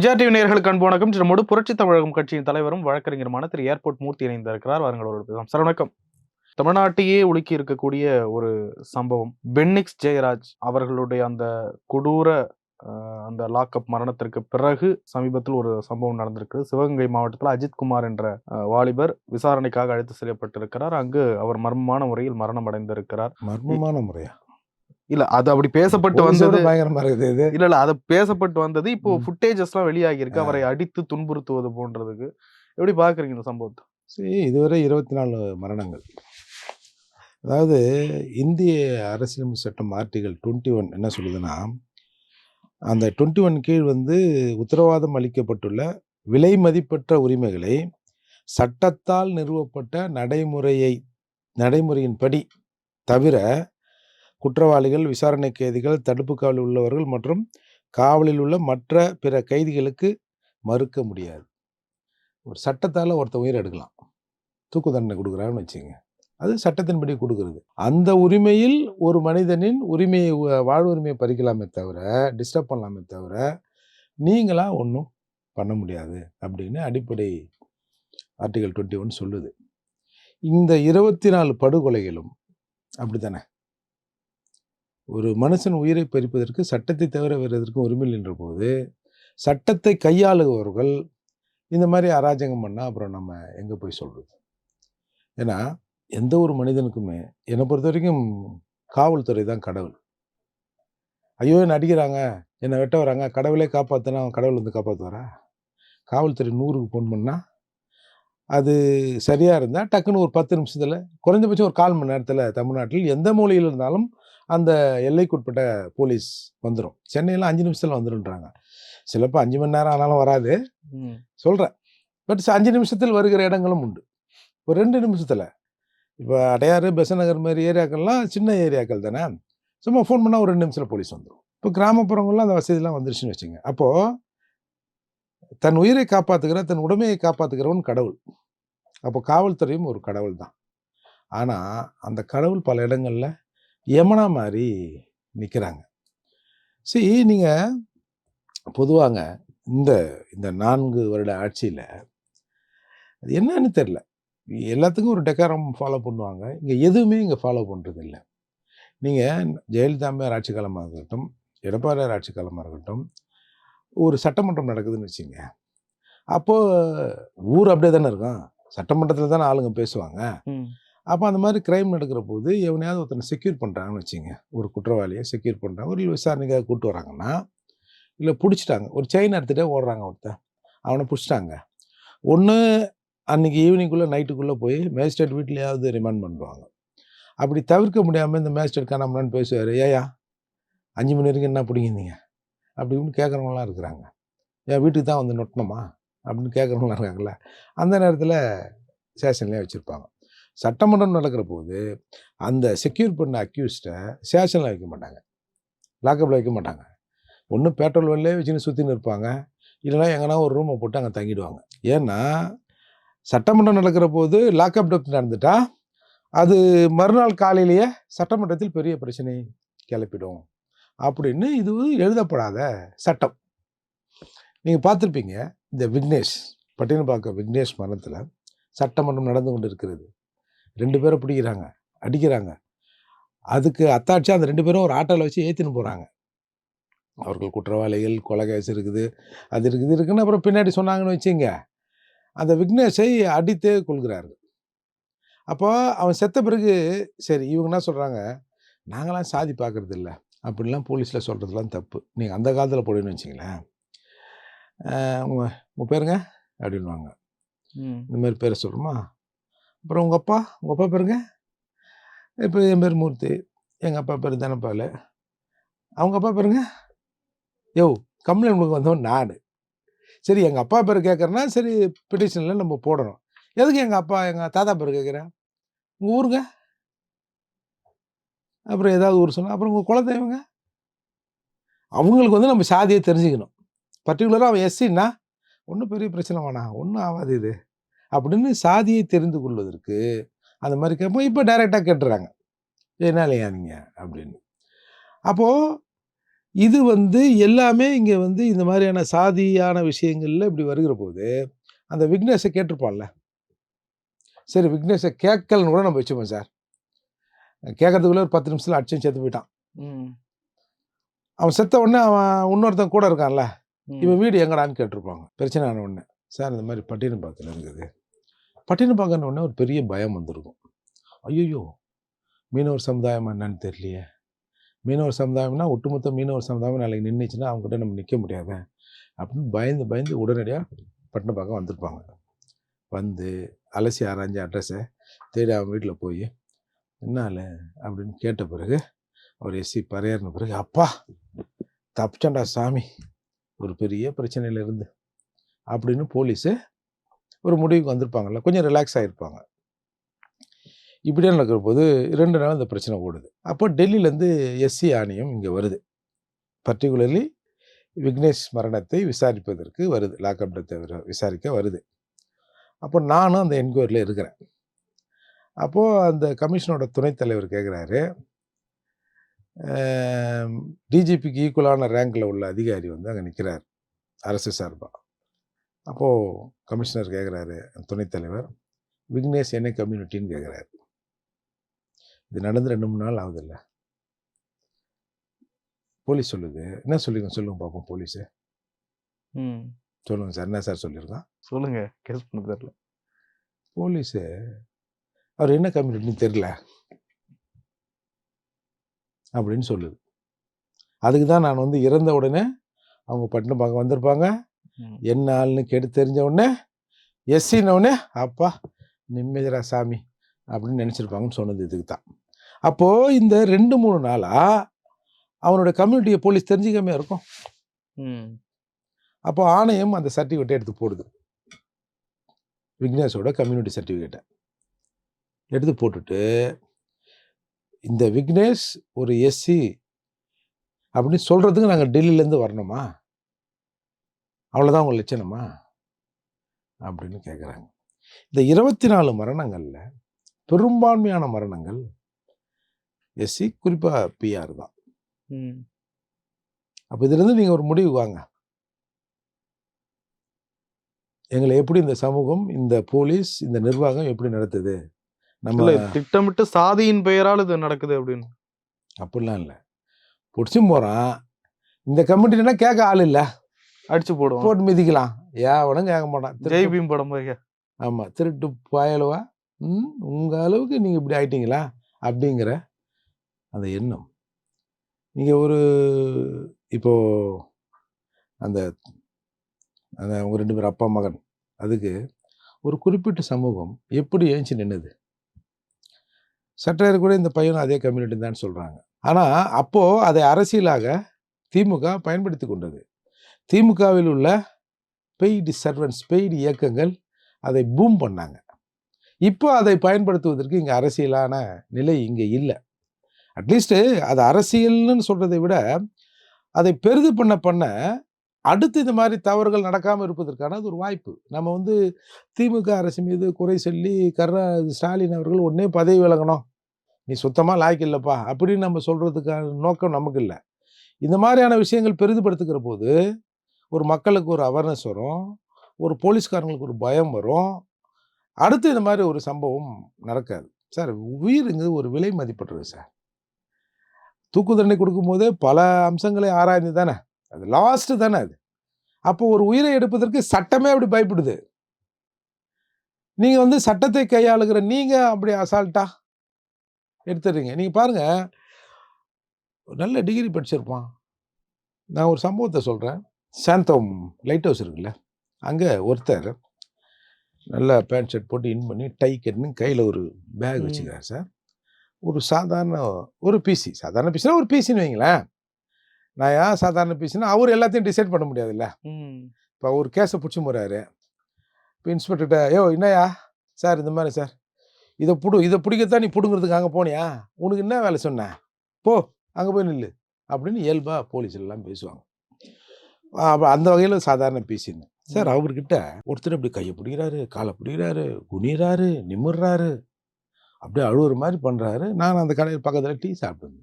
Vijaya TV நேயர்களுக்கு அன்பு வணக்கம். நம்மோடு புரட்சி தமிழகம் கட்சியின் தலைவரும் வழக்கறிஞருமான திரு ஏர்போர்ட் மூர்த்தி இணைந்திருக்கிறார். வாருங்களோடு சார் வணக்கம். தமிழ்நாட்டையே உலுக்கி இருக்கக்கூடிய ஒரு சம்பவம். பென்னிக்ஸ் ஜெயராஜ் அவர்களுடைய அந்த கொடூர அந்த லாக்அப் மரணத்திற்கு பிறகு சமீபத்தில் ஒரு சம்பவம் நடந்திருக்கு சிவகங்கை மாவட்டத்தில் அஜித்குமார் என்ற வாலிபர் விசாரணைக்காக அழைத்து செல்லப்பட்டிருக்கிறார். அங்கு அவர் மர்மமான முறையில் மரணம் அடைந்திருக்கிறார் மர்மமான முறையா? இல்ல அது அப்படி பேசப்பட்டு வந்தது. பயங்கரமா இருக்குது இது. இல்ல இல்ல அது பேசப்பட்டு வந்தது. இப்போ. ஃபுட்டேஜஸ் எல்லாம் வெளியாகி இருக்கு. அவரை அடித்து துன்புறுத்துவது போன்றதுக்கு. எப்படி பாக்குறீங்க இந்த சம்பவத்தை? சரி இதுவரை இருபத்தி நாலு மரணங்கள். அதாவது இந்திய அரசியலமைப்பு சட்டம் ஆர்டிகல் டுவெண்ட்டி ஒன் என்ன சொல்லுதுன்னா அந்த டுவெண்ட்டி ஒன் கீழ் வந்து உத்தரவாதம் அளிக்கப்பட்டுள்ள விலை மதிப்பற்ற உரிமைகளை சட்டத்தால் நிறுவப்பட்ட நடைமுறையை நடைமுறையின்படி தவிர குற்றவாளிகள் விசாரணை கைதிகள் தடுப்பு காவலில் உள்ளவர்கள் மற்றும் காவலில் உள்ள மற்ற பிற கைதிகளுக்கு மறுக்க முடியாது. ஒரு சட்டத்தால் ஒருத்தன் உயிர் எடுக்கலாம். தூக்கு தண்டனை கொடுக்குறான்னு வச்சுங்க அது சட்டத்தின்படி கொடுக்குறது. அந்த உரிமையில் ஒரு மனிதனின் உரிமையை வாழ்வுரிமையை பறிக்கலாமே தவிர டிஸ்டர்ப் பண்ணலாமே தவிர நீங்களாக ஒன்றும் பண்ண முடியாது அப்படின்னு அடிப்படை ஆர்டிகல் டுவெண்ட்டி ஒன் சொல்லுது. இந்த இருபத்தி நாலு படுகொலைகளும் அப்படி தானே ஒரு மனுஷன் உயிரை பறிப்பதற்கு சட்டத்தை தவிர வேறு எதற்கும் உரிமை நின்ற போது சட்டத்தை கையாளுபவர்கள் இந்த மாதிரி அராஜகம் பண்ணால் அப்புறம் நம்ம எங்கே போய் சொல்கிறது ஏன்னா எந்த ஒரு மனிதனுக்குமே என்னை பொறுத்த வரைக்கும் காவல்துறை தான் கடவுள். ஐயோ என்ன அடிக்கிறாங்க? என்னை வெட்ட வராங்க? கடவுளே காப்பாற்றினா அவன் கடவுள் வந்து காப்பாற்றுவாரா காவல்துறை நூறுக்கு ஃபோன் பண்ணால் அது சரியாக இருந்தால் டக்குன்னு ஒரு பத்து நிமிஷத்தில் குறைஞ்சபட்சம் ஒரு கால் மணி நேரத்தில் தமிழ்நாட்டில் எந்த மூலையில் இருந்தாலும் அந்த எல்லைக்குட்பட்ட போலீஸ் வந்துடும் சென்னையில் அஞ்சு நிமிஷத்தில் வந்துடும்ன்றாங்க சிலப்போ அஞ்சு மணி நேரம் ஆனாலும் வராது. சொல்கிறேன் பட் அஞ்சு நிமிஷத்தில் வருகிற இடங்களும் உண்டு. ஒரு ரெண்டு நிமிஷத்தில். இப்போ அடையாறு பெசநகர் மாதிரி ஏரியாக்கள்லாம் சின்ன ஏரியாக்கள் தானே? சும்மா ஃபோன் பண்ணால் ஒரு ரெண்டு நிமிஷத்தில் போலீஸ் வந்துடும் இப்போ கிராமப்புறங்கள்லாம் அந்த வசதியெல்லாம் வந்துருச்சுன்னு வச்சுங்க. அப்போது தன் உயிரை காப்பாற்றுகிற தன் உடமையை காப்பாற்றுகிறவன் கடவுள். அப்போ காவல்துறையும் ஒரு கடவுள் தான் ஆனால் அந்த கடவுள் பல இடங்களில் யமனா மாதிரி நிற்கிறாங்க சரி நீங்கள் பொதுவாங்க இந்த இந்த நான்கு வருட ஆட்சியில் அது என்னன்னு தெரில எல்லாத்துக்கும் ஒரு டெக்காரம் ஃபாலோ பண்ணுவாங்க. இங்கே எதுவுமே இங்கே ஃபாலோ பண்ணுறது இல்லை நீங்கள் ஜெயலலிதாமையார் ஆட்சி காலமாக இருக்கட்டும் எடப்பாடியார் ஆட்சி காலமாக இருக்கட்டும் ஒரு சட்டமன்றம் நடக்குதுன்னு வச்சுங்க. அப்போது ஊர் அப்படியே தானே இருக்கும். சட்டமன்றத்தில் தானே ஆளுங்க பேசுவாங்க. அப்போ அந்த மாதிரி கிரைம் நடக்கிற போது எவனையாவது ஒருத்தனை செக்யூர் பண்ணுறாங்கன்னு வச்சுங்க ஒரு குற்றவாளியை செக்யூர் பண்ணுறாங்க ஒரு விசாரணைக்காக கூப்பிட்டு வராங்கன்னா இல்லை பிடிச்சிட்டாங்க. ஒரு செயின் எடுத்துகிட்டே ஓடுறாங்க ஒருத்தன். அவனை பிடிச்சிட்டாங்க. ஒன்று அன்றைக்கி ஈவினிங்குள்ளே நைட்டுக்குள்ளே போய் மேஜிஸ்ட்ரேட் வீட்லேயாவது ரிமாண்ட் பண்ணுவாங்க. அப்படி தவிர்க்க முடியாமல் இந்த மேஜிஸ்ட்ரேட் காணாமலான்னு பேசுவார். ஏயா அஞ்சு மணி வரைக்கும் என்ன பிடிங்கிருந்தீங்க? அப்படி இப்படின்னு கேட்குறவங்களாம் இருக்கிறாங்க. என் வீட்டுக்கு தான் வந்து நொட்டணுமா? அப்படின்னு கேட்குறவங்களாம் இருக்காங்களே அந்த நேரத்தில் ஸ்டேஷன்லேயே வச்சுருப்பாங்க. சட்டமன்றம் நடக்கிற போது அந்த செக்யூர் பண்ண அக்யூஸ்டை சேஷனில் வைக்க மாட்டாங்க. லாக்கப்பில் வைக்க மாட்டாங்க. ஒன்றும் பெட்ரோல் வெளிலே வச்சுன்னு சுற்றின்னு இருப்பாங்க. இல்லைனா எங்கன்னா ஒரு ரூமை போட்டு அங்கே தங்கிடுவாங்க. ஏன்னா சட்டமன்றம் நடக்கிற போது லாக்அப் டெப்த் நடந்துட்டா அது மறுநாள் காலையிலேயே சட்டமன்றத்தில் பெரிய பிரச்சனை கிளப்பிடும். அப்படின்னு இது எழுதப்படாத சட்டம். நீங்கள் பார்த்துருப்பீங்க இந்த விக்னேஷ் பட்டினப்பாக்கம் விக்னேஷ் மரணத்தில் சட்டமன்றம் நடந்து கொண்டு இருக்கிறது ரெண்டு பேரை பிடிக்கிறாங்க அடிக்கிறாங்க. அதுக்கு அத்தாட்சி அந்த ரெண்டு பேரும் ஒரு ஆட்டோவில் வச்சு ஏற்றின்னு போகிறாங்க அவர்கள் குற்றவாளிகள் கொலை கேஸ் இருக்குது அது இருக்குது இருக்குன்னு அப்புறம் பின்னாடி சொன்னாங்கன்னு வச்சுங்க. அந்த விக்னேஷை அடித்தே கொள்கிறார்கள் அப்போ அவன் செத்த பிறகு சரி இவங்க என்ன சொல்கிறாங்க நாங்களாம் சாதி பார்க்கறது இல்லை. அப்படிலாம் போலீஸில் சொல்கிறதுலாம் தப்பு. நீங்கள் அந்த காலத்தில் போடுன்னு வச்சிங்களேன். உங்கள் உங்கள் பேருங்க? அப்படின்வாங்க இந்த மாதிரி பேரை சொல்கிறோமா அப்புறம் உங்கள் அப்பா? உங்கள் அப்பா பேருங்க? இப்போ என் பேர் மூர்த்தி. எங்கள் அப்பா பேர் தனப்பால் அவங்க அப்பா பேருங்க? யோ கம்ப்ளைண்ட் உங்களுக்கு வந்தவன் நான். சரி எங்கள் அப்பா பேர் கேட்குறேன்னா சரி பெட்டிஷனில் நம்ம போடணும். எதுக்கு எங்கள் அப்பா எங்கள் தாத்தா பேர் கேட்குறேன் உங்கள் ஊருங்க? அப்புறம் ஏதாவது ஊர் சொன்னால் அப்புறம் உங்கள் குலதெய்வங்க? அவங்களுக்கு வந்து நம்ம சாதியை தெரிஞ்சுக்கணும். பர்டிகுலராக அவன் எஸ்சின்னா ஒன்றும் பெரிய பிரச்சனை வேணாம். ஒன்றும் ஆகாது இது. அப்படின்னு சாதியை தெரிந்து கொள்வதற்கு அந்த மாதிரி கேட்போம். இப்போ டைரெக்டாக கேட்டுறாங்க. என்ன இல்லையா நீங்கள் அப்படின்னு. அப்போது இது வந்து எல்லாமே இங்கே வந்து இந்த மாதிரியான சாதியான விஷயங்கள்ல இப்படி வருகிற போது அந்த விக்னேஷை கேட்டிருப்பான்ல. சரி விக்னேஷை கேட்கலன்னு கூட நம்ம வச்சுப்போம் சார். கேட்கறதுக்குள்ள ஒரு பத்து நிமிஷத்தில் அடிச்சும் செத்து போயிட்டான். அவன் செத்த உடனே அவன் இன்னொருத்தன் கூட இருக்கான்ல. இவன் வீடு எங்கடான்னு கேட்டிருப்பாங்க. பிரச்சனை ஆன உடனே. சார் இந்த மாதிரி பட்டினப்பாக்கத்தில் இருக்குது. பட்டினப்பாக்கன உடனே ஒரு பெரிய பயம் வந்திருக்கும். ஐயோ மீனவர் சமுதாயம் என்னன்னு தெரியலையே. மீனவர் சமுதாயம்னா ஒட்டுமொத்த மீனவர் சமுதாயம் நாளைக்கு நின்றுச்சுன்னா அவங்ககிட்ட நம்ம நிற்க முடியாத? அப்படின்னு பயந்து பயந்து உடனடியாக பட்டினப்பாக்கம் வந்திருப்பாங்க. வந்து அலசி ஆராய்ஞ்ச அட்ரஸை தேடி அவன் வீட்டில் போய் என்னால? அப்படின்னு கேட்ட பிறகு அவர் எஸ்சி பறையறின பிறகு அப்பா! தப்பிச்சண்டா சாமி. ஒரு பெரிய பிரச்சனையில இருந்து அப்படின்னு போலீஸு ஒரு முடிவுக்கு வந்திருப்பாங்கல்ல கொஞ்சம் ரிலாக்ஸ் ஆகிருப்பாங்க இப்படியே நடக்கிற போது ரெண்டு நாள் இந்த பிரச்சனை ஓடுது. அப்போ டெல்லியிலேருந்து எஸ்சி ஆணையம் இங்கே வருது. பர்டிகுலர்லி விக்னேஷ் மரணத்தை விசாரிப்பதற்கு வருது. லாக்அப் டெத்தை விசாரிக்க வருது. அப்போ நானும் அந்த என்கொயரியில் இருக்கிறேன். அப்போது அந்த கமிஷனோட துணைத் தலைவர் கேட்குறாரு டிஜிபிக்கு ஈக்குவலான ரேங்கில் உள்ள அதிகாரி வந்து அங்கே நிற்கிறார் அரசு சார்பாக அப்போது கமிஷனர் கேட்குறாரு துணைத் தலைவர் விக்னேஷ் என்ன கம்யூனிட்டின்னு கேட்குறாரு இது நடந்து ரெண்டு மூணு நாள் ஆகுதுல்ல. போலீஸ் சொல்லுது. என்ன சொல்லிருங்க சொல்லுங்க பார்ப்போம் போலீஸு. ம். சொல்லுங்க சார். என்ன சார் சொல்லியிருக்கான் சொல்லுங்க. கெஸ் பண்ண தெரியல. போலீஸு. அவர் என்ன கம்யூனிட்டின்னு தெரில அப்படின்னு சொல்லுது. அதுக்கு தான் நான் வந்து இறந்த உடனே அவங்க பட்டினம் பார்க்க வந்திருப்பாங்க. என்ன ஆள்னு கேட்டு தெரிஞ்ச உடனே எஸ்சின உடனே அப்பா நிம்மதிரா சாமி அப்படின்னு நினச்சிருப்பாங்கன்னு சொன்னது இதுக்கு தான். அப்போது இந்த ரெண்டு மூணு நாளாக அவனோட கம்யூனிட்டியை போலீஸ் தெரிஞ்சுக்காம இருக்கும். அப்போ ஆணையம் அந்த சர்டிஃபிகேட்டை எடுத்து போடுது. விக்னேஷோட கம்யூனிட்டி சர்டிஃபிகேட்டை. எடுத்து போட்டுட்டு இந்த விக்னேஷ் ஒரு எஸ்சி அப்படின்னு சொல்கிறதுக்கு நாங்கள் டெல்லியிலேருந்து வரணுமா? அவ்வளோதான் உங்கள் லட்சணமா? அப்படின்னு கேட்குறாங்க இந்த இருபத்தி நாலு மரணங்களில் பெரும்பான்மையான மரணங்கள் எஸ்சி குறிப்பாக பிஆர் தான். அப்போ இதுலேருந்து நீங்கள் ஒரு முடிவு வாங்க. எங்களை எப்படி இந்த சமூகம் இந்த போலீஸ் இந்த நிர்வாகம் எப்படி நடத்துது? நம்ம திட்டமிட்டு சாதியின் பெயரால் இது நடக்குது அப்படின்னு. அப்படிலாம் இல்லை. பிடிச்சும் போகிறான் இந்த கமிட்டினா கேட்க ஆள் இல்லை. அடிச்சு போடுவோம். போட்டு மிதிக்கலாம். ஏவனும் கேட்க மாட்டான். ஜெய் திருட்டு பீம் படம் ஆமாம் திருட்டு பயலுவா. ம் உங்கள் அளவுக்கு நீங்கள் இப்படி ஆயிட்டீங்களா? அப்படிங்கிற அந்த எண்ணம். நீங்கள் ஒரு இப்போ அந்த அந்த அவங்க ரெண்டு பேரும் அப்பா மகன் அதுக்கு ஒரு குறிப்பிட்ட சமூகம் எப்படி ஏஞ்சி நின்னுது? சற்றையர் கூட இந்த பையனும் அதே கம்யூனிட்டி தான் சொல்கிறாங்க ஆனால் அப்போது அதை அரசியலாக திமுக பயன்படுத்தி கொண்டது. திமுகவில் உள்ள பெய்டு சர்வன்ஸ் பெய்டு இயக்கங்கள் அதை பூம் பண்ணாங்க. இப்போ அதை பயன்படுத்துவதற்கு இங்கே அரசியலான நிலை இங்கே இல்லை. அட்லீஸ்ட்டு அது அரசியல்னு சொல்கிறதை விட அதை பெரிது பண்ண பண்ண அடுத்து இந்த மாதிரி தவறுகள் நடக்காமல் இருப்பதற்கான அது ஒரு வாய்ப்பு. நம்ம வந்து திமுக அரசு மீது குறை சொல்லி கருணா ஸ்டாலின் அவர்கள் உடனே பதவி விலகணும். நீ சுத்தமாக லாய்க்கு இல்லைப்பா அப்படின்னு நம்ம சொல்கிறதுக்கான நோக்கம் நமக்கு இல்லை. இந்த மாதிரியான விஷயங்கள் பெரிதுபடுத்துக்கிற போது ஒரு மக்களுக்கு ஒரு அவேர்னஸ் வரும். ஒரு போலீஸ்காரங்களுக்கு ஒரு பயம் வரும். அடுத்து இந்த மாதிரி ஒரு சம்பவம் நடக்காது. சார் உயிருங்கிறது ஒரு விலை மதிப்பற்றது சார். தூக்கு தண்டனை கொடுக்கும்போதே பல அம்சங்களை ஆராய்ந்து தானே. அது லாஸ்ட்டு தானே அது. அப்போ ஒரு உயிரை எடுப்பதற்கு சட்டமே அப்படி பயப்படுது. நீங்கள் வந்து சட்டத்தை கையாளுகிற நீங்கள் அப்படி அசால்ட்டா எடுத்துடுறீங்க. நீங்கள் பாருங்க. ஒரு நல்ல டிகிரி படிச்சிருப்பான். நான் ஒரு சம்பவத்தை சொல்கிறேன் சாந்தோம் லைட் ஹவுஸ் இருக்குல்ல அங்க ஒருத்தர் நல்லா பேண்ட் ஷர்ட் போட்டு இன் பண்ணி டை கட்டுன்னு கையில் ஒரு பேக். வச்சுக்கிறார் சார் ஒரு சாதாரண ஒரு பிசி சாதாரண பிசினா ஒரு பிசின்னு வைங்களேன். நான் ஏன் சாதாரண பிசினா அவர் எல்லாத்தையும் டிசைட் பண்ண முடியாதுல்ல. இப்போ ஒரு கேஸை பிடிச்சி போகிறாரு இப்போ இன்ஸ்பெக்டர்கிட்ட யோ என்னய்யா? சார் இந்த மாதிரி சார் இதை புடு இதை பிடிக்கத்தான் நீ பிடுங்கிறதுக்கு அங்கே போனியா? உனக்கு என்ன வேலை சொன்னேன் போ அங்கே போய் நில்லு. அப்படின்னு இயல்பாக போலீஸ் எல்லாம் பேசுவாங்க. அந்த வகையில் சாதாரண பிசின்னு சார் அவர்கிட்ட ஒருத்தர் அப்படி கையை பிடிக்கிறாரு காலை பிடிக்கிறாரு குனிறாரு நிமிர்றாரு அப்படியே அழுவுற மாதிரி பண்ணுறாரு நான் அந்த கடையில் பக்கத்தில் டீ சாப்பிட்டு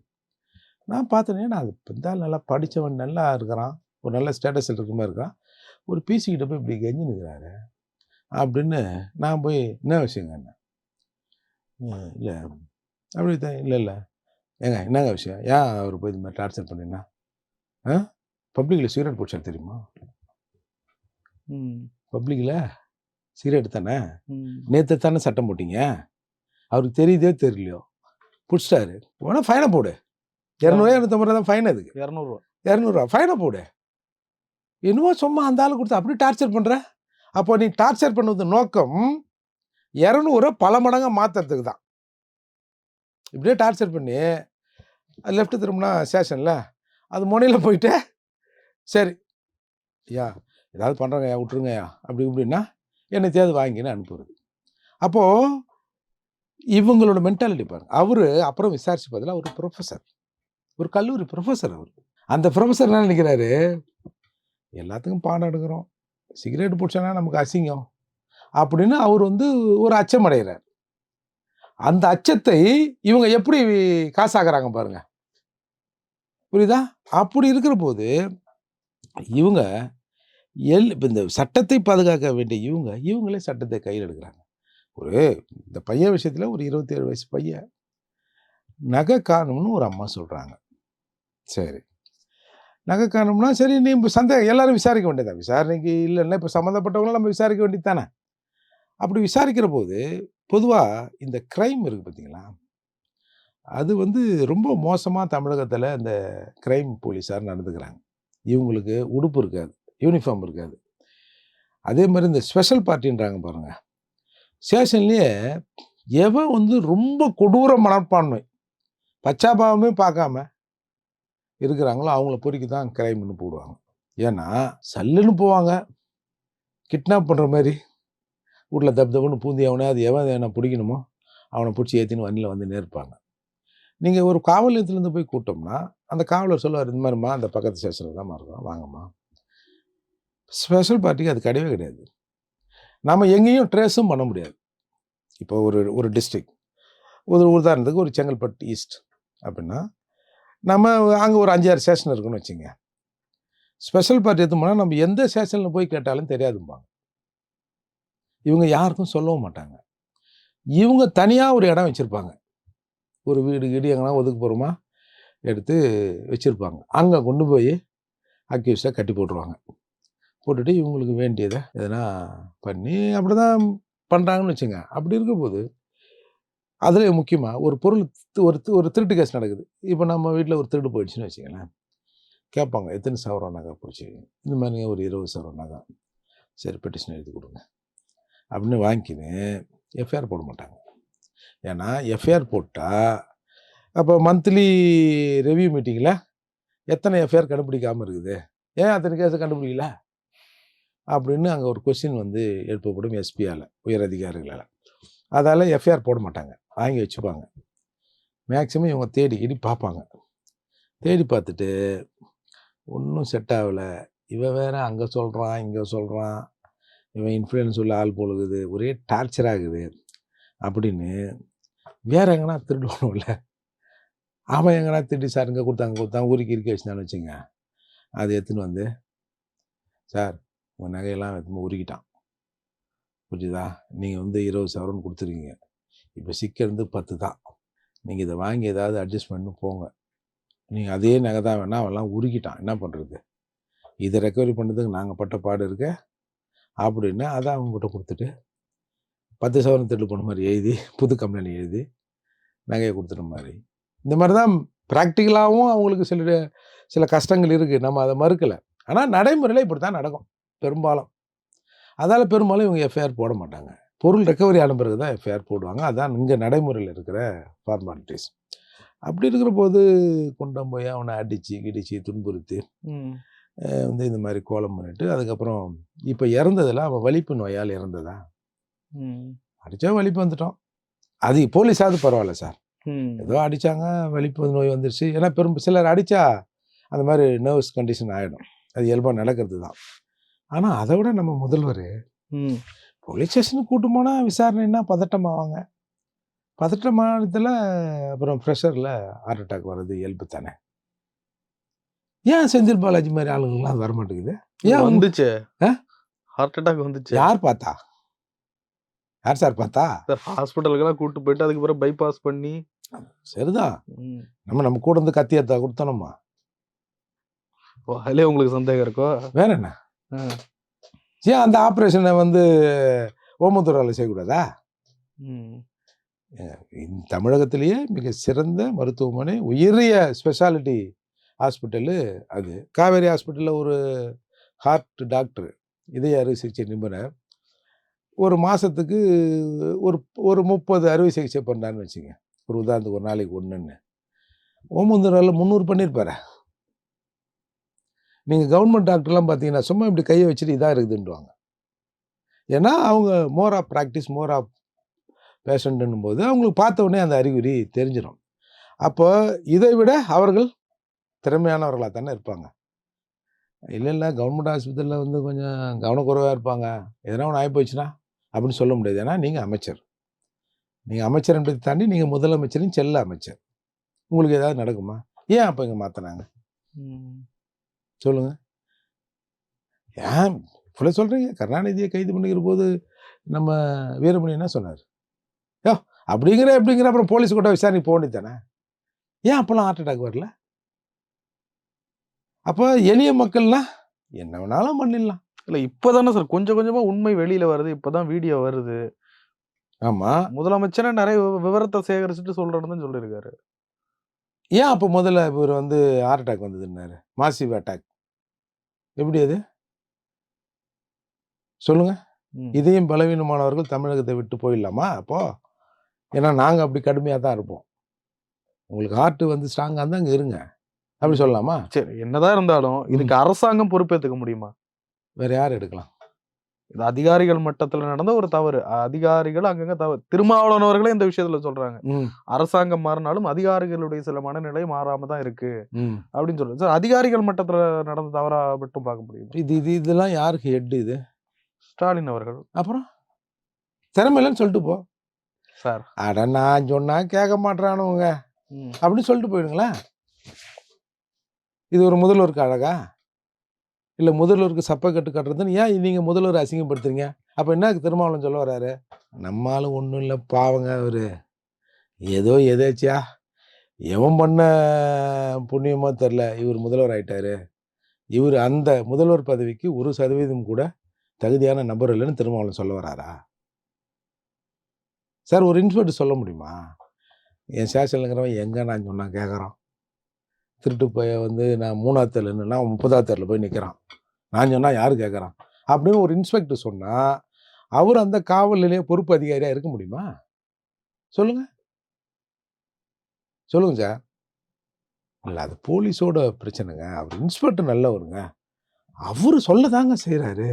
நான் பார்த்தேனே நான் பிந்தால் நல்லா படித்தவன் நல்லா இருக்கிறான். ஒரு நல்ல ஸ்டேட்டஸில் இருக்கிற மாதிரி இருக்கான் ஒரு பிசிக்கிட்ட போய் இப்படி கெஞ்சி நிற்கிறாரு அப்படின்னு நான் போய் என்ன விஷயங்க என்ன? இல்லை. அப்படி இல்லை இல்லை. ஏங்க என்னங்க விஷயம்? ஏன் அவர் போய் இது மாதிரி டார்ச்சர் பண்ணினா ஆ? பப்ளிக்கில் சிகரெட் பிடிச்சா தெரியுமா? ம், பப்ளிக்கில் சிகரெட் தானே. நேற்று தானே சட்டம் போட்டீங்க? அவருக்கு தெரியுதே தெரியலையோ? பிடிச்சிட்டாரு. உடனே ஃபைனை போடு. இரநூறுவா இரநூத்தம்பது ரூபா தான் ஃபைன் அதுக்கு. இரநூறுவா. இரநூறுவா ஃபைனை போடு. என்னமோ சும்மா அந்த ஆளு கொடுத்து அப்படி டார்ச்சர் பண்ணுற அப்போ நீ டார்ச்சர் பண்ணுவது நோக்கம் இரநூறுவா பல மடங்காக மாற்றுறதுக்கு தான். இப்படியே டார்ச்சர் பண்ணி லெஃப்ட் திரும்பினா ஸ்டேஷனில் அது முனையில் போயிட்டு சரி. ஐயா ஏதாவது பண்ணுறங்க ஐயா விட்ருங்கய்யா அப்படி இப்படின்னா என்னை தேதி வாங்கின்னு அனுப்புறது. அப்போது இவங்களோட மென்டாலிட்டி பாருங்க. அவர் அப்புறம் விசாரிச்சு பதில் அவர் ப்ரொஃபஸர் ஒரு கல்லூரி ப்ரொஃபஸர் அவர். அந்த ப்ரொஃபஸர் என்ன நினைக்கிறாரு? எல்லாத்துக்கும் பாடம் எடுக்கிறோம். சிகரெட் பிடிச்சோன்னா நமக்கு அசிங்கம். அப்படின்னு அவர் வந்து ஒரு அச்சம் அடைகிறார் அந்த அச்சத்தை இவங்க எப்படி காசாக்குறாங்க பாருங்க. புரியுதா? அப்படி இருக்கிற போது இவங்க எல் இப்போ இந்த சட்டத்தை பாதுகாக்க வேண்டிய இவங்க இவங்களே சட்டத்தை கையில் எடுக்கிறாங்க. ஒரு இந்த பையன் விஷயத்தில் ஒரு இருபத்தி ஏழு வயசு பையன். நகை காணும்னு ஒரு அம்மா சொல்கிறாங்க சரி. நகை காணும்னா சரி நீ இப்போ சந்தேகம் எல்லாரும் விசாரிக்க வேண்டியதா? விசாரணைக்கு இல்லைன்னா இப்போ சம்மந்தப்பட்டவங்களும் நம்ம விசாரிக்க வேண்டியது தானே அப்படி விசாரிக்கிற போது பொதுவாக இந்த க்ரைம் இருக்குது பார்த்தீங்களா அது வந்து ரொம்ப மோசமாக தமிழகத்தில் இந்த க்ரைம் போலீஸார் நடந்துக்கிறாங்க. இவங்களுக்கு உடுப்பு இருக்காது யூனிஃபார்ம் இருக்காது. அதே மாதிரி இந்த ஸ்பெஷல் பார்ட்டின்றாங்க பாருங்கள் ஸ்டேஷன்லேயே எவன் வந்து ரொம்ப கொடூர மனப்பான்மை. பச்சாபாவமே பார்க்காம இருக்கிறாங்களோ அவங்கள பொறுக்கி தான் கிரைம்னு போடுவாங்க. ஏன்னா சல்லுன்னு போவாங்க. கிட்னாப் பண்ணுற மாதிரி. வீட்டில் தப்பு தப்புன்னு பூந்தி அவனே அது எவன் என்ன பிடிக்கணுமோ அவனை பிடிச்சி ஏற்றின்னு வண்டியில் வந்து நேர்ப்பாங்க நீங்கள் ஒரு காவல் நிலையத்துலேருந்து போய் கூட்டோம்னா அந்த காவலர் சொல்லுவார் இந்த மாதிரிம்மா அந்த பக்கத்து ஸ்டேஷனில் தான் இருக்கோம் வாங்கம்மா. ஸ்பெஷல் பார்ட்டிக்கு அது கிடையவே கிடையாது. நம்ம எங்கேயும் ட்ரேஸும் பண்ண முடியாது. இப்போ ஒரு ஒரு டிஸ்ட்ரிக் ஒரு உதாரணத்துக்கு ஒரு செங்கல்பட்டு ஈஸ்ட் அப்படின்னா நம்ம அங்கே ஒரு அஞ்சாறு ஸ்டேஷன் இருக்குன்னு வச்சுங்க. ஸ்பெஷல் பார்ட்டி எடுத்து போனால் நம்ம எந்த ஸ்டேஷனில் போய் கேட்டாலும் தெரியாதும்பாங்க. இவங்க யாருக்கும் சொல்லவும் மாட்டாங்க. இவங்க தனியாக ஒரு இடம் வச்சுருப்பாங்க. ஒரு வீடு கீடு எங்கன்னா ஒதுக்கு போகிறோமா எடுத்து வச்சுருப்பாங்க. அங்கே கொண்டு போய் அக்யூஸை கட்டி போட்டுருவாங்க. போட்டுட்டு இவங்களுக்கு வேண்டியதை எதனா பண்ணி அப்படி தான் பண்ணுறாங்கன்னு வச்சுங்க. அப்படி இருக்கும்போது அதில் முக்கியமாக ஒரு பொருள் ஒரு ஒரு திருட்டு கேஸ் நடக்குது. இப்போ நம்ம வீட்டில் ஒரு திருட்டு போயிடுச்சுன்னு வச்சுங்களேன். கேட்பாங்க எத்தனை சவரம் நகை போச்சு? இந்த மாதிரி ஒரு இருபது சவரம் நகை. சரி பெட்டிஷன் எழுதி கொடுங்க. அப்படின்னு வாங்கிக்கின்னு எஃப்ஐஆர் போட மாட்டாங்க. ஏன்னா எஃப்ஐஆர் போட்டால் அப்போ மந்த்லி ரெவ்யூ மீட்டிங்கில் எத்தனை எஃப்ஐஆர் கண்டுபிடிக்காமல் இருக்குது? ஏன் அத்தனை கேஸை கண்டுபிடிக்கல? அப்படின்னு அங்கே ஒரு கொஸ்டின் வந்து எழுப்பப்படும் எஸ்பியால் உயர் அதிகாரிகளால். அதால் எஃப்ஐஆர் போட மாட்டாங்க. வாங்கி வச்சுப்பாங்க. மேக்ஸிமம் இவங்க தேடிக்கிடி பார்ப்பாங்க. தேடி பார்த்துட்டு ஒன்றும் செட் ஆகலை. இவன் வேற அங்கே சொல்கிறான் இங்கே சொல்கிறான் இவன் இன்ஃப்ளூயன்ஸ் உள்ள ஆள் போலுகுது. ஒரே டார்ச்சர் ஆகுது. அப்படின்னு வேற எங்கன்னா திருடுவானும்ல அவன் எங்கன்னா திருடி சார் இங்கே கொடுத்தாங்க கொடுத்தாங்க ஊருக்கு இருக்க வச்சுனான்னு வச்சுங்க அதை எடுத்துன்னு வந்து சார் உங்கள் நகையெல்லாம் எடுத்துன்னு உருக்கிட்டான். புரியுதா நீங்கள் வந்து இருபது சவரன் கொடுத்துருக்கீங்க. இப்போ சிக்கிறது பத்து தான். நீங்கள் இதை வாங்கி ஏதாவது அட்ஜஸ்ட் பண்ணி போங்க. நீங்கள் அதே நகை தான் வேணா அவன்லாம் உருக்கிட்டான். என்ன பண்ணுறது இதை ரெக்கவரி பண்ணுறதுக்கு நாங்கள் பட்ட பாடு இருக்க? அப்படின்னு அதை அவங்ககிட்ட கொடுத்துட்டு பத்து சவரன் திருடு போன மாதிரி எழுதி புது கம்பெனி எழுதி நகையை கொடுத்துட்ட மாதிரி. இந்த மாதிரி தான் ப்ராக்டிக்கலாகவும் அவங்களுக்கு சில சில கஷ்டங்கள் இருக்குது நம்ம அதை மறுக்கலை. ஆனால் நடைமுறையில் இப்படி தான் நடக்கும். பெரும்பாலும். அதால் பெரும்பாலும் இவங்க எஃப்ஐஆர் போட மாட்டாங்க. பொருள் ரெக்கவரி ஆன பிறகு தான் எஃப்ஐஆர் போடுவாங்க. அதான் இங்கே நடைமுறையில் இருக்கிற ஃபார்மாலிட்டிஸ் அப்படி இருக்கிற போது கொண்டு போய் அவனை அடித்து கிடிச்சு துன்புறுத்தி வந்து இந்த மாதிரி கோலம் பண்ணிட்டு அதுக்கப்புறம் இப்போ இறந்ததில் அவன் வலிப்பு நோயால் இறந்ததா. அடித்தா வலிப்பு வந்துட்டோம். அது போலீஸாவது பரவாயில்ல சார். ம். ஏதோ அடித்தாங்க வலிப்பு நோய் வந்துருச்சு. ஏன்னா பெரும் சிலர் அடித்தா அந்த மாதிரி நர்வஸ் கண்டிஷன் ஆகிடும் அது இயல்பாக நடக்கிறது தான். ஆனால் அதை விட நம்ம முதல்வர் ம். போலீஸ் ஸ்டேஷனுக்கு கூட்டு போனால் விசாரணைன்னா பதட்டமாவாங்க. பதட்டமானதில் அப்புறம் ப்ரெஷரில் ஹார்ட் அட்டாக் வர்றது இயல்பு தானே. ஏன் செந்தில் பாலாஜி மாதிரி ஆளுங்கள்லாம் அது வர மாட்டேங்குது? ஏன் வந்து வந்துச்சு. ஆ? ஹார்ட் அட்டாக் வந்துச்சு. யார் பார்த்தா? யார் சார் பார்த்தா? சார் ஹாஸ்பிட்டலுக்கெல்லாம் கூட்டு போயிட்டு அதுக்கப்புறம் பைபாஸ் பண்ணி சரிதான். நம்ம நம்ம கூட இருந்து கத்தி எடுத்தா கொடுத்தோம்மா ஓ, அதுலயே உங்களுக்கு சந்தேகம் இருக்கோ? வேற என்ன. ஏன் அந்த ஆப்ரேஷனை வந்து ஓமந்தூராவில் செய்யக்கூடாதா? தமிழகத்திலேயே மிக சிறந்த மருத்துவமனை உயரிய ஸ்பெஷாலிட்டி ஹாஸ்பிட்டலு அது. காவேரி ஹாஸ்பிட்டலில் ஒரு ஹார்ட் டாக்டர் இதய அறுவை சிகிச்சை நிபுணர் ஒரு மாதத்துக்கு ஒரு ஒரு முப்பது அறுவை சிகிச்சை பண்ணுறான்னு வச்சுங்க. ஒரு உதாரணத்துக்கு ஒரு நாளைக்கு ஒன்றுன்னு ஓமந்தூராவில் முந்நூறு பண்ணியிருப்பாரு நீங்கள் கவர்மெண்ட் டாக்டர்லாம் பார்த்தீங்கன்னா சும்மா இப்படி கையை வச்சுட்டு இதாக இருக்குதுன்னுவாங்க. ஏன்னா அவங்க more of practice more of பேஷண்ட்டுன்னும் போது அவங்களுக்கு பார்த்த உடனே அந்த அறிகுறி தெரிஞ்சிடும் அப்போ இதை விட அவர்கள் திறமையானவர்களாக தானே இருப்பாங்க. இல்லை இல்லை கவர்மெண்ட் ஆஸ்பத்திரியில் வந்து கொஞ்சம் கவனக்குறைவாக இருப்பாங்க. எதனா ஒன்று ஆகி போச்சுன்னா அப்படின்னு சொல்ல முடியாது. ஏன்னா நீங்கள் அமைச்சர். நீங்கள் அமைச்சர் என்பதை தாண்டி நீங்கள் முதலமைச்சரின் செல்ல அமைச்சர். உங்களுக்கு ஏதாவது நடக்குமா? ஏன் அப்போ இங்கே மாற்றினாங்க ம். சொல்லுங்க. ஏன் இவ்வளோ சொல்கிறீங்க கருணாநிதியை கைது பண்ணிக்கிற போது நம்ம வீரமணி என்ன சொன்னார்? யோ அப்படிங்கிற எப்படிங்கிற அப்புறம் போலீஸ் கூட விசாரணைக்கு போக தானே ஏன் அப்போல்லாம் ஹார்ட் அட்டாக் வரல? அப்போ எளிய மக்கள்லாம் என்ன வேணாலும் பண்ணிடலாம். இல்ல இப்பதானே சார் கொஞ்சம் கொஞ்சமா உண்மை வெளியில வருது. இப்பதான் வீடியோ வருது. ஆமாம் முதலமைச்சரே நிறைய விவரத்தை சேகரிச்சுட்டு சொல்றேன்னு சொல்லியிருக்காரு. ஏன் அப்போ முதல்ல இவர் வந்து ஹார்ட் அட்டாக் வந்ததுன்னாரு? மாசிவ் அட்டாக் எப்படி அது? சொல்லுங்க. இதயம் பலவீனமானவர்கள் தமிழகத்தை விட்டு போயிடலாமா அப்போ? ஏன்னா நாங்கள் அப்படி கடுமையாக தான் இருப்போம். உங்களுக்கு ஹார்ட் வந்து ஸ்ட்ராங்காக இருந்தால் அங்கே இருங்க. அப்படி சொல்லலாமா? சரி என்னதான் இருந்தாலும் இதுக்கு அரசாங்கம் பொறுப்பேற்றுக்க முடியுமா? வேற யார் எடுக்கலாம்? இது அதிகாரிகள் மட்டத்துல நடந்த ஒரு தவறு. அதிகாரிகள் அங்கங்க தவறு திருமாவளவன் அவர்களே இந்த விஷயத்துல சொல்றாங்க. அரசாங்கம் மாறினாலும் அதிகாரிகளுடைய சில மனநிலை மாறாம தான் இருக்கு அப்படின்னு சொல்றாங்க. சார் அதிகாரிகள் மட்டத்துல நடந்த தவறா மட்டும் பார்க்க முடியும்? இது இது இதெல்லாம் யாருக்கு ஹெட் இது? ஸ்டாலின் அவர்கள். அப்புறம்? திறமையிலன்னு சொல்லிட்டு போ. சார். அட நான் சொன்னா கேட்க மாட்றானுங்க ம். அப்படின்னு சொல்லிட்டு போயிடுங்களேன். இது ஒரு முதல்வருக்கு அழகா? இல்லை முதல்வருக்கு சப்பை கட்டு கட்டுறதுன்னு ஏன் நீங்கள் முதல்வர் அசிங்கப்படுத்துறீங்க? அப்போ என்ன திருமாவளவன் சொல்ல வர்றாரு நம்மளால ஒன்றும் இல்லை பாவங்க அவர். ஏதோ எதேச்சியா? எவன் பண்ண புண்ணியமோ தெரில இவர் முதல்வர் ஆயிட்டாரு. இவர் அந்த முதல்வர் பதவிக்கு ஒரு சதவீதம் கூட தகுதியான நபர் இல்லைன்னு திருமாவளவன் சொல்ல வராரா? சார் ஒரு இன்ஸ்பெக்டர் சொல்ல முடியுமா? என் ஸ்டேஷன்லங்கிறவன் எங்கே நான் சொன்னா கேட்குறோம் திருட்டு போய் வந்து நான் மூணாவது தெருலன்னா முப்பதாவது தெருல போய் நிற்கிறான் நான் சொன்னால் யார் கேட்குறான் அப்படின்னு ஒரு இன்ஸ்பெக்டர் சொன்னால் அவர் அந்த காவல் நிலைய பொறுப்பு அதிகாரியாக இருக்க முடியுமா? சொல்லுங்க. சொல்லுங்க சார் இல்லை அது போலீஸோட பிரச்சனைங்க. அவர் இன்ஸ்பெக்டர் நல்லவருங்க. அவர் சொல்ல தாங்க செய்கிறாரு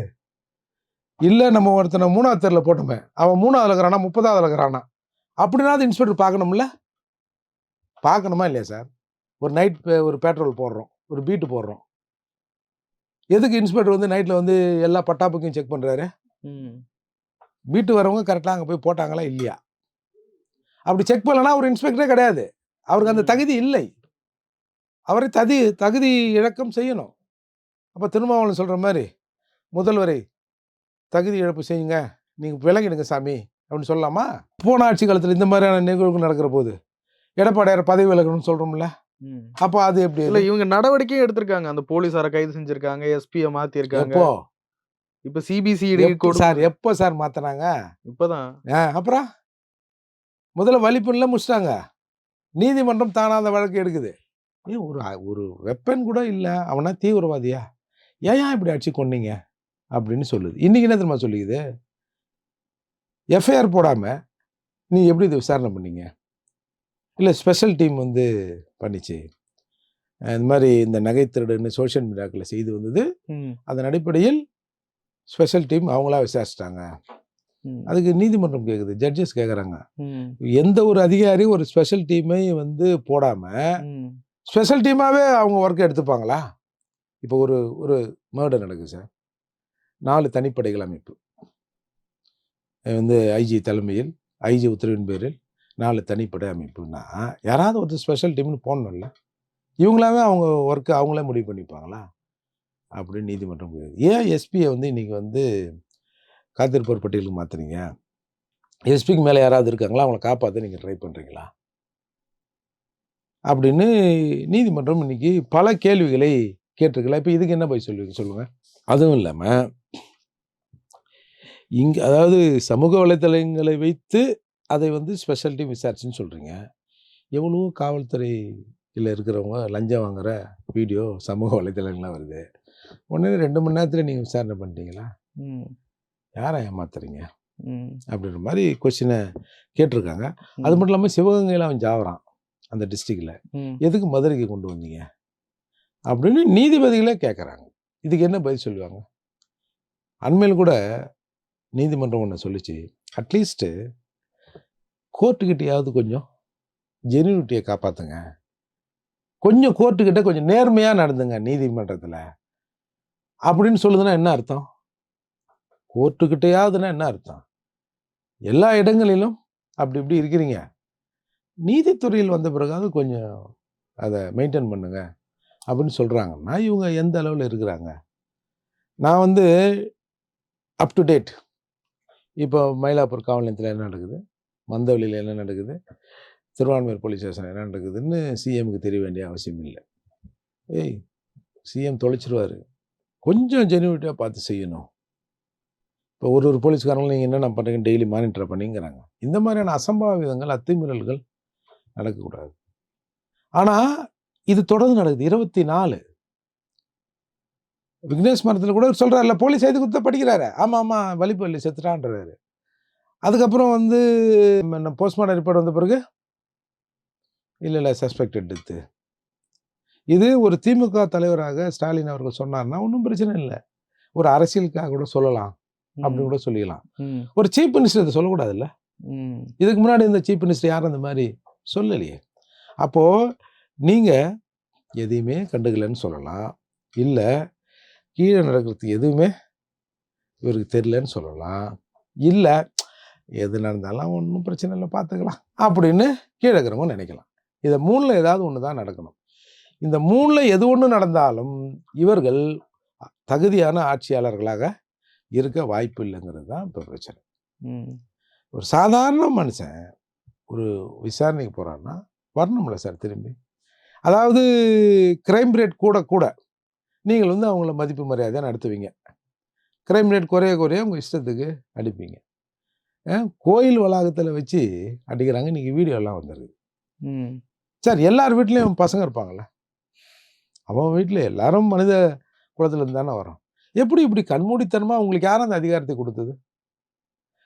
இல்லை நம்ம ஒருத்தனை மூணாவது தெருல போட்டோமே. அவன் மூணாவது இருக்கிறானா முப்பதாவது இருக்கிறானா? அப்படின்னா அது இன்ஸ்பெக்டர் பார்க்கணும்ல? பார்க்கணுமா இல்லையா சார் ஒரு நைட் ஒரு பெட்ரோல் போடுறோம். ஒரு பீட்டு போடுறோம். எதுக்கு இன்ஸ்பெக்டர் வந்து நைட்டில் வந்து எல்லா பட்டாப்புக்கையும் செக் பண்ணுறாரு ம். பீட்டு வரவங்க கரெக்டாக அங்கே போய் போட்டாங்களா இல்லையா? அப்படி செக் பண்ணலன்னா அவர் இன்ஸ்பெக்டரே கிடையாது. அவருக்கு அந்த. தகுதி இல்லை. அவரை தகுதி தகுதி இழக்கம் செய்யணும். அப்போ திருமாவளவன் சொல்கிற மாதிரி முதல்வரை தகுதி இழப்பு செய்யுங்க. நீங்கள் விலகிடுங்க சாமி. அப்படின்னு சொல்லலாமா? போன ஆட்சி காலத்தில் இந்த மாதிரியான நிகழ்வுகள் நடக்கிற போது எடப்பாடியார் பதவி விலகணும்னு சொல்கிறோம்ல. அப்போ அது எப்படி இல்ல இவங்க நடவடிக்கையும் எடுத்திருக்காங்க. அந்த போலீஸார கைது செஞ்சிருக்காங்க எஸ்பிய மாத்தி இருக்காங்க எப்போ? இப்ப சிபிசிஐடி எப்போ சார்? எப்போ சார் மாத்தினாங்க? இப்பதான். அப்புறம்? முதல்ல வழிப்புண்ணில் முடிச்சிட்டாங்க. நீதிமன்றம் தானா அந்த வழக்கு எடுக்குது. ஏன் ஒரு ஒரு வெப்பன் கூட இல்லை. அவனா தீவிரவாதியா? ஏன் ஏன் இப்படி அடிச்சு கொன்னீங்க? அப்படின்னு சொல்லுது. இன்னைக்கு என்ன தெரியுமா சொல்லிக்குது? எஃப்ஐஆர் போடாம நீ எப்படி இதை விசாரணை பண்ணீங்க? இல்லை ஸ்பெஷல் டீம் வந்து பண்ணிச்சு இந்த மாதிரி இந்த நகை திருடுன்னு சோஷியல் மீடியாக்களில் செய்து வந்தது. அதன் அடிப்படையில் ஸ்பெஷல் டீம் அவங்களா விசாரிச்சிட்டாங்க. அதுக்கு நீதிமன்றம் கேட்குது ஜட்ஜஸ் கேட்குறாங்க. எந்த ஒரு அதிகாரி ஒரு ஸ்பெஷல் டீமை வந்து போடாம ம். ஸ்பெஷல் டீமாவே அவங்க ஒர்க் எடுத்துப்பாங்களா இப்போ ஒரு ஒரு மர்டர் நடக்குது சார் நாலு தனிப்படைகள் அமைப்பு வந்து ஐஜி தலைமையில் ஐஜி உத்தரவின் பேரில் நாலு தனிப்படை அமைப்புன்னா யாராவது ஒருத்தர் ஸ்பெஷல் டீம்னு போடணும்ல. இவங்களாவே அவங்க ஒர்க்கு அவங்களே முடிவு பண்ணிப்பாங்களா? அப்படின்னு நீதிமன்றம் போயிருது ஏன் எஸ்பியை வந்து இன்றைக்கி வந்து காத்திருப்போர் பட்டியலுக்கு மாத்துறீங்க எஸ்பிக்கு மேலே யாராவது இருக்காங்களா? அவங்கள காப்பாற்ற நீங்கள் ட்ரை பண்ணுறீங்களா அப்படின்னு நீதிமன்றம் இன்னைக்கு பல கேள்விகளை கேட்டிருக்கலாம் இப்போ இதுக்கு என்ன போய் சொல்லுவீங்க? சொல்லுங்கள் அதுவும் இல்லாமல் இங்கே அதாவது சமூக வலைத்தளங்களை வைத்து அதை வந்து ஸ்பெஷல் டீம் விசாரிச்சுன்னு சொல்கிறீங்க எவ்வளவோ காவல்துறையில் இருக்கிறவங்க லஞ்சம் வாங்குற வீடியோ சமூக வலைத்தளங்கள்லாம் வருது. உடனே ரெண்டு மணி நேரத்தில் நீங்கள் விசாரணை பண்ணிட்டீங்களா? யாரை ஏமாத்துறீங்க? ம், அப்படின்ற மாதிரி கொஸ்டினை கேட்டிருக்காங்க. அது மட்டும் இல்லாமல் சிவகங்கையில் அவன் ஜாவறான் அந்த டிஸ்ட்ரிக்டில் எதுக்கு மதுரைக்கு கொண்டு வந்தீங்க? அப்படின்னு நீதிபதிகளே கேட்குறாங்க. இதுக்கு என்ன பதில் சொல்லுவாங்க? அண்மையில் கூட நீதிமன்றம் ஒன்று சொல்லிச்சு. அட்லீஸ்ட்டு கோர்ட்டுக்கிட்டையாவது கொஞ்சம் ஜெனியூனிட்டியை காப்பாற்றுங்க கொஞ்சம் கோர்ட்டுக்கிட்ட கொஞ்சம் நேர்மையாக நடந்துங்க நீதிமன்றத்தில். அப்படின்னு சொல்லுதுன்னா என்ன அர்த்தம்? கோர்ட்டுக்கிட்டையாவதுன்னா என்ன அர்த்தம்? எல்லா இடங்களிலும் அப்படி இப்படி இருக்கிறீங்க. நீதித்துறையில் வந்த பிறகாவது கொஞ்சம் அதை மெயின்டைன் பண்ணுங்க அப்படின்னு சொல்கிறாங்கன்னா இவங்க எந்த அளவில் இருக்கிறாங்க? நான் வந்து அப் டு டேட் இப்போ மயிலாப்பூர் காவல் நிலையத்தில் என்ன நடக்குது? மந்தவெளியில் என்ன நடக்குது? திருவான்மையூர் போலீஸ் ஸ்டேஷன் என்ன நடக்குதுன்னு சிஎம்க்கு தெரிய வேண்டிய அவசியம் இல்லை. ஏய் சிஎம் தொலைச்சிருவார். கொஞ்சம் ஜெனுவிட்டியாக பார்த்து செய்யணும். இப்போ ஒரு ஒரு போலீஸ்காரங்களும் நீங்கள் என்னென்ன பண்ணுறீங்க டெய்லி மானிட்டர் பண்ணிங்கிறாங்க. இந்த மாதிரியான அசம்பாவிதங்கள் அத்துமீறல்கள் நடக்கக்கூடாது. ஆனால் இது தொடர்ந்து நடக்குது. இருபத்தி நாலு விக்னேஷ் மரத்தில் கூட சொல்கிறாருல போலீஸ் செய்து கொடுத்தா படிக்கிறாரு? ஆமாம் ஆமாம் இல்லை செத்துட்டான்றாரு அதுக்கப்புறம் வந்து போஸ்ட்மார்ட்டம் ரிப்போர்ட் வந்த பிறகு? இல்லை இல்லை சஸ்பெக்டட் டெத்து இது ஒரு திமுக தலைவராக ஸ்டாலின் அவர்கள் சொன்னார்னா ஒன்றும் பிரச்சனை இல்லை. ஒரு அரசியலுக்காக கூட சொல்லலாம் அப்படின்னு கூட சொல்லிக்கலாம் ஒரு சீஃப் மினிஸ்டர் இதை சொல்லக்கூடாதுல்ல? இதுக்கு முன்னாடி இந்த சீஃப் மினிஸ்டர் யாரும் அந்த மாதிரி? சொல்லலையே. அப்போது நீங்கள் எதையுமே கண்டுக்கலன்னு சொல்லலாம். இல்லை கீழே நடக்கிறது எதுவுமே இவருக்கு தெரியலன்னு சொல்லலாம். இல்லை எது நடந்தாலும் ஒன்றும் பிரச்சனை இல்லை பார்த்துக்கலாம் அப்படின்னு கீழே இருக்கிறவங்க நினைக்கலாம். இதை மூணில் ஏதாவது ஒன்று தான் நடக்கணும். இந்த மூணில் எது ஒன்று நடந்தாலும் இவர்கள் தகுதியான ஆட்சியாளர்களாக இருக்க வாய்ப்பு இல்லைங்கிறது தான் இப்போ பிரச்சனை. ஒரு சாதாரண மனுஷன் ஒரு விசாரணைக்கு போகிறான்னா வரணும்ல சார் திரும்பி? அதாவது கிரைம் ரேட் கூட கூட நீங்கள் வந்து அவங்கள மதிப்பு மரியாதையாக நடத்துவீங்க. கிரைம் ரேட் குறைய குறைய உங்கள் இஷ்டத்துக்கு அடிப்பீங்க. கோயில் வளாகத்தில் வச்சு அடிக்கிறாங்க. இன்றைக்கி வீடியோலாம் வந்துருக்கு ம், சார் எல்லார் வீட்லேயும் பசங்க இருப்பாங்கள்ல அவன் வீட்டில் எல்லாரும் மனித குலத்துலேருந்து தானே வரோம் எப்படி இப்படி கண்மூடித்தனமாக உங்களுக்கு யார் அந்த அதிகாரத்தை கொடுத்தது?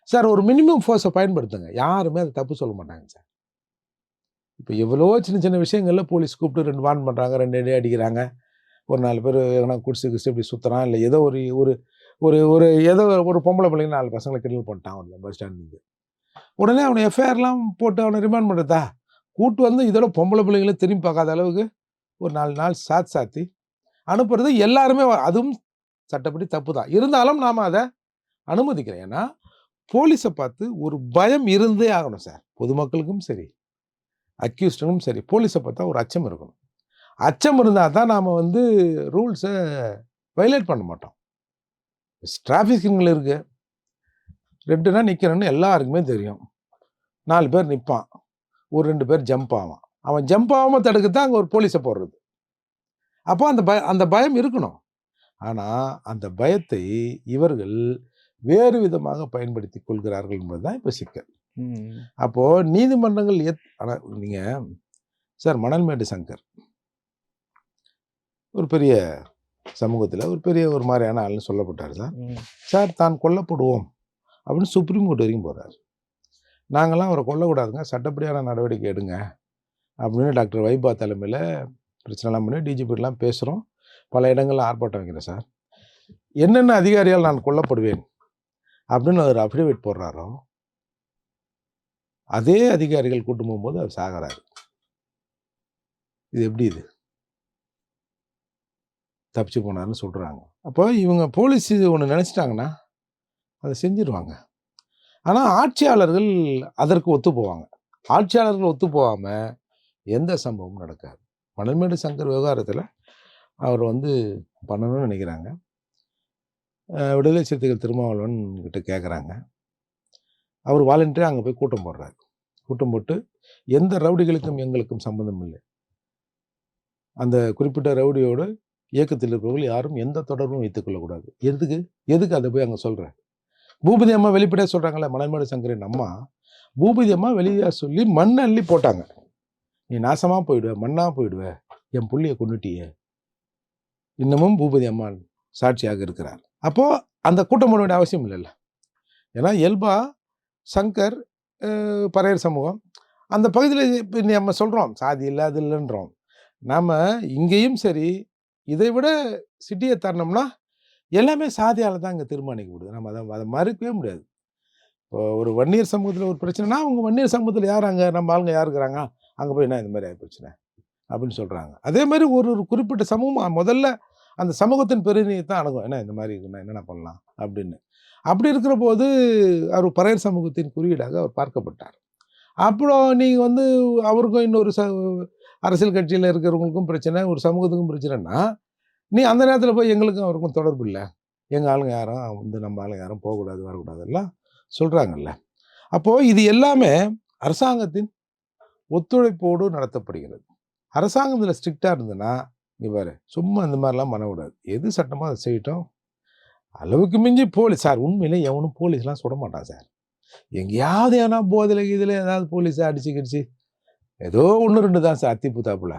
சார் ஒரு மினிமம் ஃபோர்ஸை பயன்படுத்துங்க. யாருமே அதை தப்பு சொல்ல மாட்டாங்க சார். இப்போ எவ்வளோ சின்ன சின்ன விஷயங்கள்ல போலீஸ் கூப்பிட்டு ரெண்டு வான் பண்ணுறாங்க ரெண்டு அடி அடிக்கிறாங்க. ஒரு நாலு பேர் எங்கன்னா குடிச்சு குடிச்சு இப்படி சுற்றுறான் இல்லை ஏதோ ஒரு ஒரு ஒரு ஒரு ஏதோ ஒரு பொம்பளை பிள்ளைங்க நாலு பசங்களை கிண்டல் பண்ணிட்டான் அவன் பஸ் ஸ்டாண்ட்லேருந்து உடனே அவனை எஃப்ஐஆர்லாம் போட்டு அவனை ரிமாண்ட் பண்ணுறதா கூட்டு வந்து இதோட பொம்பளை பிள்ளைங்கள திரும்பி பார்க்காத அளவுக்கு ஒரு நாலு நாள் சாத் சாத்தி அனுப்புறது எல்லாருமே அதுவும் சட்டப்படி தப்பு தான். இருந்தாலும் நாம் அதை அனுமதிக்கிறேன். ஏன்னா போலீஸை பார்த்து ஒரு பயம் இருந்தே ஆகணும் சார். பொதுமக்களுக்கும் சரி அக்யூஸ்டுக்கும் சரி போலீஸை பார்த்தா ஒரு அச்சம் இருக்கணும். அச்சம் இருந்தால் தான் நாம் வந்து ரூல்ஸை வைலேட் பண்ண மாட்டோம். டிராஃபிக் சிக்னல் இருக்கு. ரெண்டுனா நிற்கிறேன்னு எல்லாருக்குமே தெரியும். நாலு பேர் நிற்பான் ஒரு ரெண்டு பேர் ஜம்ப் ஆவான். அவன் ஜம்ப் ஆகாமல் தடுக்க தான் அங்கே ஒரு போலீஸை போடுறது. அப்போ அந்த பய அந்த பயம் இருக்கணும். ஆனால் அந்த பயத்தை இவர்கள் வேறு விதமாக பயன்படுத்தி கொள்கிறார்கள் என்பதுதான் இப்போ சிக்கல். அப்போது நீதிமன்றங்கள் எத் ஆனால் நீங்கள் சார் மணல்மேடு சங்கர். ஒரு பெரிய சமூகத்தில் ஒரு பெரிய ஒரு மாதிரியான ஆள்னு சொல்லப்பட்டார் சார் சார் தான் கொல்லப்படுவோம் அப்படின்னு சுப்ரீம் கோர்ட் வரைக்கும் போகிறார் நாங்களாம் அவரை கொல்லக்கூடாதுங்க. சட்டப்படியான நடவடிக்கை எடுங்க அப்படின்னு டாக்டர் வைபா தலைமையில் பிரச்சனைலாம் பண்ணி டிஜிபிலாம் பேசுகிறோம் பல இடங்களில் ஆர்ப்பாட்டம் வைக்கிறேன் சார். என்னென்ன அதிகாரியால் நான் கொல்லப்படுவேன் அப்படின்னு அவர் அஃபிடவிட் போடுறாரோ அதே அதிகாரிகள் கூட்டு போகும்போது அவர் சாகிறாரு. இது எப்படி இது? தப்பிச்சு போனாருன்னு சொல்கிறாங்க அப்போ இவங்க போலீஸ் இது ஒன்று நினச்சிட்டாங்கன்னா அதை செஞ்சிருவாங்க. ஆனால் ஆட்சியாளர்கள் அதற்கு ஒத்து போவாங்க. ஆட்சியாளர்கள் ஒத்து போகாமல் எந்த சம்பவமும் நடக்காது. மணல்மேடு சங்கர் விவகாரத்தில் அவர் வந்து பண்ணணும்னு நினைக்கிறாங்க. விடுதலை சிறுத்தைகள் திருமாவளவன் கிட்ட கேட்குறாங்க அவர் வாலண்டியராக அங்கே போய் கூட்டம் போடுறாரு. கூட்டம் போட்டு எந்த ரவுடிகளுக்கும் எங்களுக்கும் சம்மந்தம் இல்லை. அந்த குறிப்பிட்ட ரவுடியோடு இயக்கத்தில் இருப்பவர்கள் யாரும் எந்த தொடர்பும் வைத்துக் கொள்ளக்கூடாது. எதுக்கு? எதுக்கு அதை போய் அங்கே சொல்கிறேன் பூபதி அம்மா வெளிப்படையாக சொல்கிறாங்களே மணல்மேடு சங்கரின் அம்மா. பூபதி அம்மா வெளியே சொல்லி மண்ணை அள்ளி போட்டாங்க. நீ நாசமாக போயிடுவ மண்ணாக போயிடுவ என் புள்ளியை கொண்டுட்டியே இன்னமும் பூபதி அம்மாள் சாட்சியாக இருக்கிறார். அப்போது அந்த கூட்டம் போட வேண்டிய அவசியம் இல்லைல்ல. ஏன்னா இயல்பா சங்கர் பறையர் சமூகம் அந்த பகுதியில் இப்போ நம்ம சொல்கிறோம் சாதி இல்லை அது இல்லைன்றோம். நாம் இங்கேயும் சரி இதை விட சிட்டியை தரணும்னா எல்லாமே சாதியால் தான் இங்கே தீர்மானிக்கப்படுது நம்ம அதை அதை மறுக்கவே முடியாது. இப்போ ஒரு வன்னியர் சமூகத்தில் ஒரு பிரச்சனைனா அவங்க வன்னியர் சமூகத்தில் யார் அங்கே நம்ம ஆளுங்க யார் இருக்கிறாங்க? அங்கே போய் என்ன இந்த மாதிரி ஆகி பிரச்சனை அப்படின்னு சொல்கிறாங்க அதே மாதிரி ஒரு ஒரு குறிப்பிட்ட சமூகம் முதல்ல அந்த சமூகத்தின் பெருநியை தான் அணுகும். என்ன இந்த மாதிரி இருக்குன்னா என்னென்ன பண்ணலாம்? அப்படின்னு. அப்படி இருக்கிற போது அவர் பறையர் சமூகத்தின் குறியீடாக அவர் பார்க்கப்பட்டார். அப்புறம் நீங்கள் வந்து அவருக்கும் இன்னொரு ச அரசியல் கட்சியில் இருக்கிறவங்களுக்கும் பிரச்சனை ஒரு சமூகத்துக்கும் பிரச்சனைனா நீ அந்த நேரத்தில் போய் எங்களுக்கும் அவருக்கும் தொடர்பு இல்லை. எங்கள் ஆளுங்க யாரும் வந்து நம்ம ஆளுங்க யாரும் போகக்கூடாது வரக்கூடாது எல்லாம் சொல்கிறாங்கல்ல அப்போது இது எல்லாமே அரசாங்கத்தின் ஒத்துழைப்போடு நடத்தப்படுகிறது. அரசாங்கம் இதில் ஸ்ட்ரிக்டாக இருந்ததுன்னா இங்கே பாரு சும்மா இந்த மாதிரிலாம் பண்ணக்கூடாது. எது சட்டமாக அதை செய்யட்டும். அளவுக்கு மிஞ்சி போலீஸ் சார் உண்மையிலே எவனும் போலீஸ்லாம் சுட மாட்டான் சார். எங்கேயாவது ஏன்னா போதில் இதில் ஏதாவது போலீஸை அடிச்சு கிடிச்சு ஏதோ ஒன்று ரெண்டு தான் சார் அத்தி பூத்தாப்புல.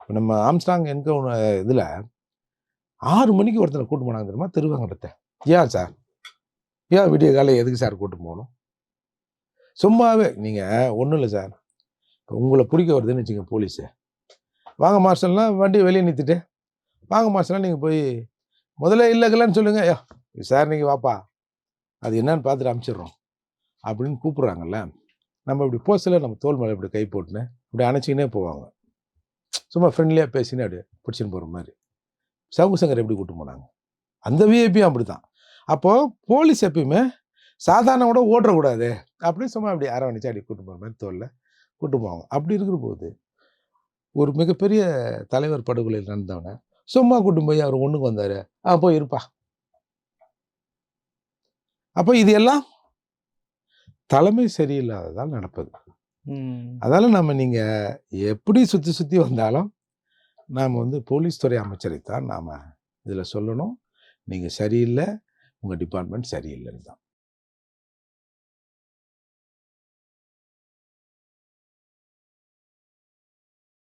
இப்போ நம்ம ஆம்ஸ்டாங் ஒன்று இதில் ஆறு மணிக்கு ஒருத்தனை கூட்டு போனாங்க தெரியுமா? திருவாங்கடத்தை ஏன் சார்? ஏன் விடிய காலை எதுக்கு சார் கூட்டு போகணும்? சும்மாவே நீங்கள் ஒன்றும் இல்லை சார். இப்போ உங்களை பிடிக்க வருதுன்னு வச்சுங்க போலீஸு. வாங்க மாஸ்டர்லாம் வண்டியை வெளியே நிறுத்திட்டு. வாங்க மாஸ்டர்லாம் நீங்கள் போய் முதல்ல இல்லைங்களான்னு சொல்லுங்கள் ஐயா சார் நீங்கள் வாப்பா. அது என்னன்னு பார்த்துட்டு அனுப்பிச்சிடுறோம் அப்படின்னு கூப்பிட்றாங்கல்ல. நம்ம இப்படி போஸ்டில் நம்ம தோல் மேலே இப்படி கை போட்டுன்னு இப்படி அணைச்சிக்கினே போவாங்க. சும்மா ஃப்ரெண்ட்லியாக பேசினே அப்படியே பிடிச்சின்னு போகிற மாதிரி. சவுக்கு சங்கர் எப்படி கூட்டு போனாங்க? அந்த விஐபியும் அப்படி தான் அப்போது போலீஸ் எப்பயுமே சாதாரண கூட ஓட்டுறக்கூடாது அப்படின்னு சும்மா அப்படி அரவணைச்சு அப்படி கூட்டு போகிற மாதிரி தோலில் கூட்டு போவாங்க. அப்படி இருக்கிற போது ஒரு மிகப்பெரிய தலைவர் படுகொலையில் நடந்தவனை சும்மா கூட்டு போய் அவர் ஒன்றுக்கு வந்தார். ஆ போய் இருப்பா. அப்போ இது எல்லாம் தலைமை சரியில்லாததால் நடப்பது. அதால நம்ம நீங்கள் எப்படி சுற்றி சுற்றி வந்தாலும் நாம் வந்து போலீஸ் துறை அமைச்சரை தான் நாம் இதில் சொல்லணும். நீங்கள் சரியில்லை உங்கள் டிபார்ட்மெண்ட் சரியில்லைன்னு தான்